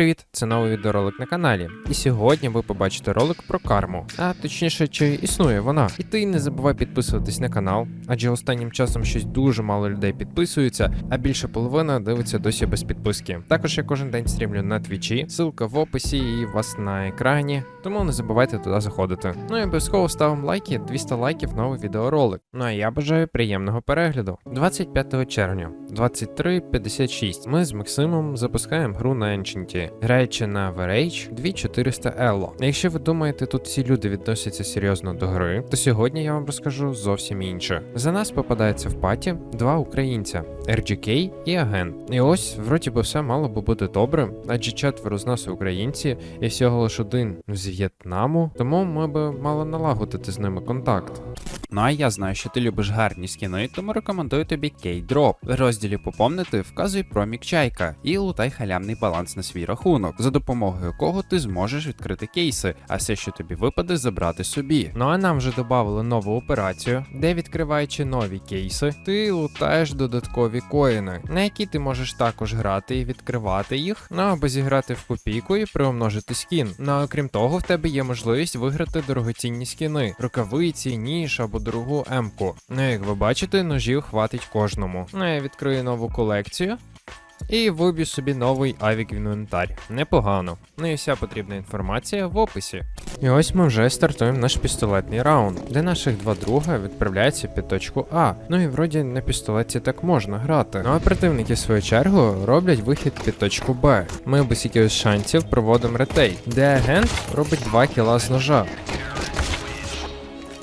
Привіт, це новий відеоролик на каналі. І сьогодні ви побачите ролик про карму. А точніше, чи існує вона. І ти не забувай підписуватись на канал, адже останнім часом щось дуже мало людей підписуються, а більше половина дивиться досі без підписки. Також я кожен день стрімлю на твічі, ссылка в описі і у вас на екрані, тому не забувайте туди заходити. Ну і обов'язково ставимо лайки, 200 лайків новий відеоролик. Ну а я бажаю приємного перегляду. 25 червня, 23.56. Ми з Максимом запускаємо гру на Енченті, граючи на VRH 2400 Elo. Якщо ви думаєте, тут всі люди відносяться серйозно до гри, то сьогодні я вам розкажу зовсім інше. За нас попадається в паті два українця: RGK і агент. І ось, вроді би, все мало би бути добре, адже четверо з нас українці, і всього лиш один з В'єтнаму, тому ми би мали налагодити з ними контакт. Ну а я знаю, що ти любиш гарні скіни, тому рекомендую тобі K-Drop. В розділі поповнити вказуй промік чайка і лутай халявний баланс на свій рахунок, за допомогою якого ти зможеш відкрити кейси, а все, що тобі випаде, забрати собі. Ну а нам вже додали нову операцію, де відкриваючи нові кейси, ти лутаєш додаткові коїни, на які ти можеш також грати і відкривати їх, ну або зіграти в копійку і приумножити скін. Ну а окрім того, в тебе є можливість виграти дорогоцінні скіни, рукавиці, ніж або дорогу емку. Ну як ви бачите, ножів хватить кожному. Ну я відкрию нову колекцію. І виб'ю собі новий авік інвентар. Непогано. Ну і вся потрібна інформація в описі. І ось ми вже стартуємо наш пістолетний раунд, де наших два друга відправляються під точку А. Ну і вроді на пістолеті так можна грати. Ну а противники, в свою чергу, роблять вихід під точку Б. Ми без якихось шансів проводимо ретейк, де агент робить 2 кіла з ножа.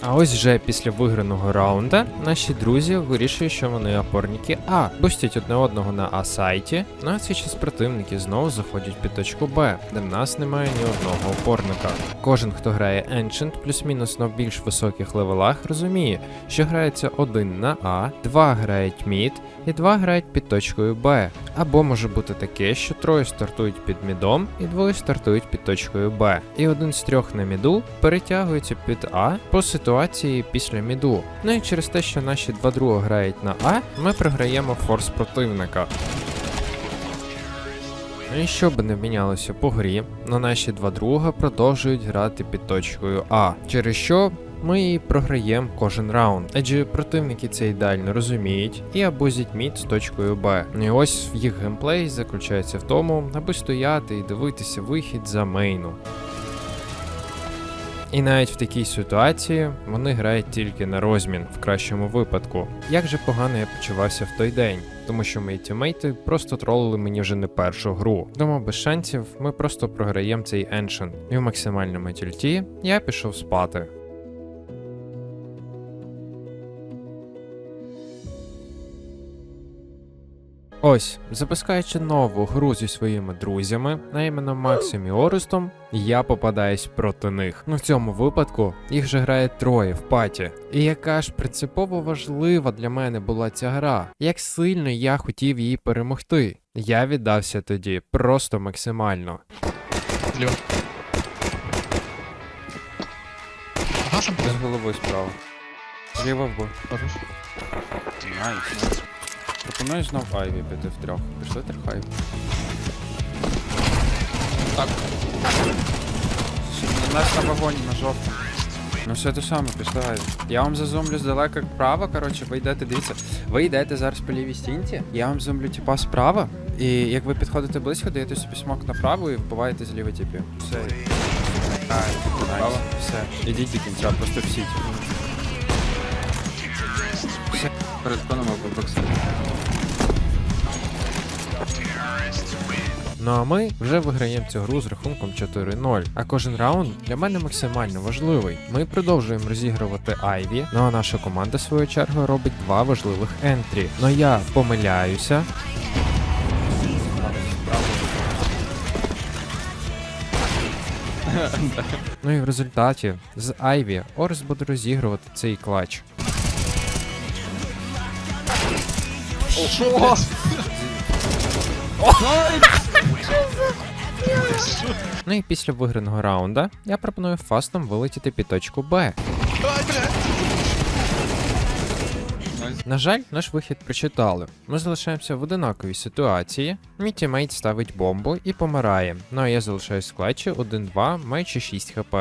А ось вже після виграного раунда наші друзі вирішують, що вони опорники А, бустять одне одного на А сайті. Ну а цей час противники знову заходять під точку Б, де в нас немає ні одного опорника. Кожен, хто грає Ancient плюс-мінус на більш високих левелах, розуміє, що грається один на А, два грають мід і два грають під точкою Б. Або може бути таке, що троє стартують під мідом і двоє стартують під точкою Б. І один з трьох на міду перетягується під А по ситуації після міду. Ну і через те, що наші два друга грають на А, ми програємо форс противника. Ну і що би не мінялося по грі, но наші два друга продовжують грати під точкою А, через що ми і програємо кожен раунд, адже противники це ідеально розуміють і абузять мід з точкою Б. Ну І ось їх геймплей заключається в тому, аби стояти і дивитися вихід за мейну. І навіть в такій ситуації вони грають тільки на розмін в кращому випадку. Як же погано я почувався в той день, тому що мої тімейти просто тролили мені вже не першу гру. Тому без шансів ми просто програємо цей Ancient. І в максимальному тільті я пішов спати. Ось, запускаючи нову гру зі своїми друзями, а іменно Максом і Орестом, я попадаюсь проти них. Ну в цьому випадку їх же грає троє в паті. І яка ж принципово важлива для мене була ця гра, як сильно я хотів її перемогти. Я віддався тоді просто максимально. Льо. З головою справа. Зліва в. Хорош. Найс. Пропоную знов Айві піти в трьох. Пішли трьох Так. У нас на вагоні на жовтому. Ну все те саме, пішли Айві. Я вам зазумлю здалека вправо, коротше, ви йдете, дивіться. Ви йдете зараз по лівій стінці, я вам зумлю типа справа, і як ви підходите близько, даєте собі смок направо і вбиваєте зліва типі. Все. Ай, Право, все. Ідіть до кінця, просто всі. Перед коном або. Ну а ми вже виграємо цю гру з рахунком 4-0. А кожен раунд для мене максимально важливий. Ми продовжуємо розігрувати Айві. Ну а наша команда, свою чергу, робить два важливих ентрі. Ну я помиляюся. Ну і в результаті з Айві Орес буде розігрувати цей клач. Що? Ну і після виграного раунда я пропоную фастом вилетіти під точку Б. На жаль, наш вихід прочитали. Ми залишаємося в одинаковій ситуації. Мій тімейт ставить бомбу і помирає. Ну а я залишаюсь в клатчі 1-2, маючи 6 хп.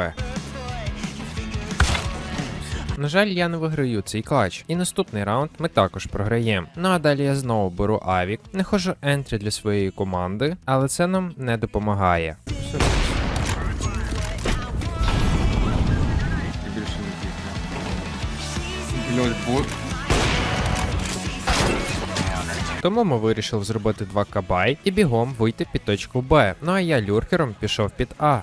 На жаль, я не виграю цей клач, і наступний раунд ми також програємо. Ну а далі я знову беру авік, не ходжу ентрі для своєї команди, але це нам не допомагає. Тому ми вирішили зробити 2 кабай і бігом вийти під точку Б. Ну а я люркером пішов під А.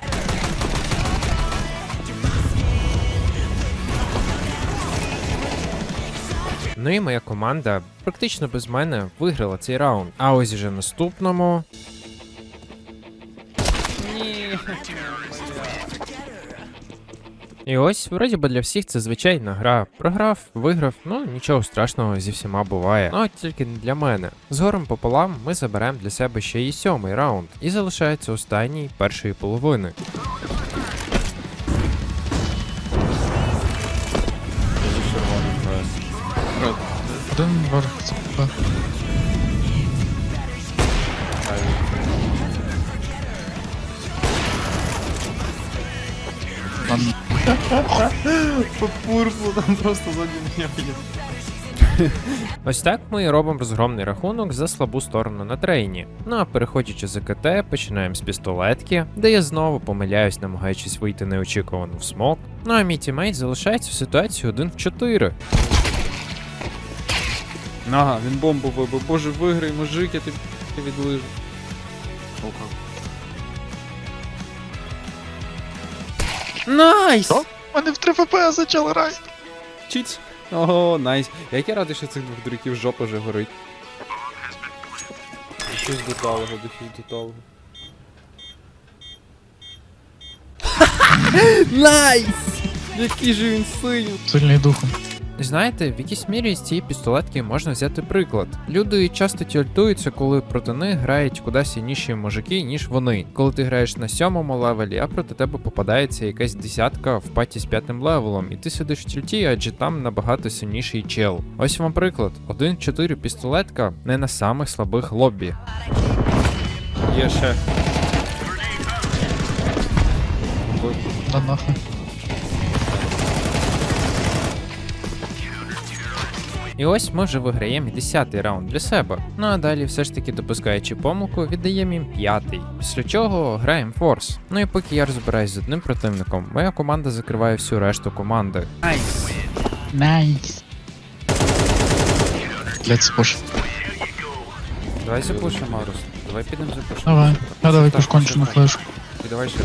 Ну і моя команда практично без мене виграла цей раунд. А ось вже наступному. І ось, вроді би для всіх це звичайна гра. Програв, виграв, ну нічого страшного зі всіма буває. Ну тільки не для мене. Згорем пополам ми заберемо для себе ще і сьомий раунд. І залишається останній першої половини. Один верх це По пурпу там просто за ним є. Ось так ми і робимо розгромний рахунок за слабу сторону на трейні. Ну а переходячи за КТ, починаємо з пістолетки, де я знову помиляюсь, намагаючись вийти неочікувано в смок. Ну а мій тімейт залишається в ситуації 1 в 4. Ага, він бомбу вибив. Боже, виграй, мужик, я тобі відлижу. Найс! Що? У мене в 3 ФП зачали рай. Чіць! Ого, найс. Як я радий, що цих двох дураків жопа вже горить. Щось до талого, до щось до талого. Найс! Який же він синій! Сильний духом. Знаєте, в якійсь мірі з цієї пістолетки можна взяти приклад. Люди часто тільтуються, коли проти них грають куди сильніші мужики, ніж вони. Коли ти граєш на сьомому левелі, а проти тебе попадається якась десятка в паті з п'ятим левелом, і ти сидиш в тільті, адже там набагато сильніший чел. Ось вам приклад: 1-4 пістолетка не на самих слабих лоббі. Є ще. Нахуй. І ось ми вже виграємо 10-й раунд для себе. Ну а далі, все ж таки допускаючи помилку, віддаємо їм п'ятий. Після чого граємо форс. Ну і поки я розбираюсь з одним противником, моя команда закриває всю решту команди. Найс! Найс. Блять, спош. Давай запушимо, Марус. Давай підемо запушимо. Давай. Я давай Так, кончену давай. флешку. І давай ще.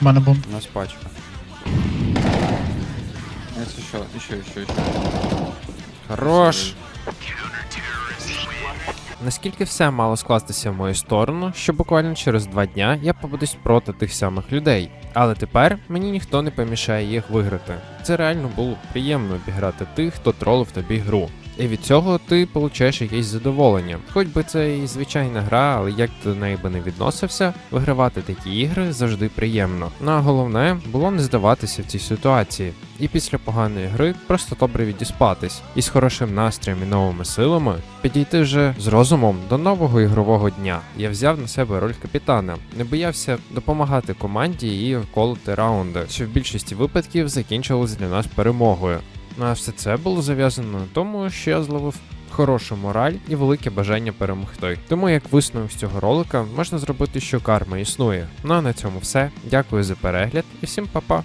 У мене бомб. У нас пачка. Ось ще, ще, ще, ще. Хорош! Наскільки все мало скластися в мою сторону, що буквально через два дня я попадусь проти тих самих людей. Але тепер мені ніхто не помішає їх виграти. Це реально було приємно обіграти тих, хто тролив тобі гру. І від цього ти получаєш якесь задоволення. Хоч би це і звичайна гра, але як ти до неї би не відносився, вигравати такі ігри завжди приємно. Ну а головне було не здаватися в цій ситуації. І після поганої гри просто добре відіспатись. І з хорошим настроєм і новими силами підійти вже з розумом до нового ігрового дня. Я взяв на себе роль капітана, не боявся допомагати команді і колоти раунди, що в більшості випадків закінчилось для нас перемогою. Ну а все це було зав'язано на тому, що я зловив хорошу мораль і велике бажання перемогти. Тому як висновок з цього ролика можна зробити, що карма існує. Ну а на цьому все. Дякую за перегляд і всім па-па.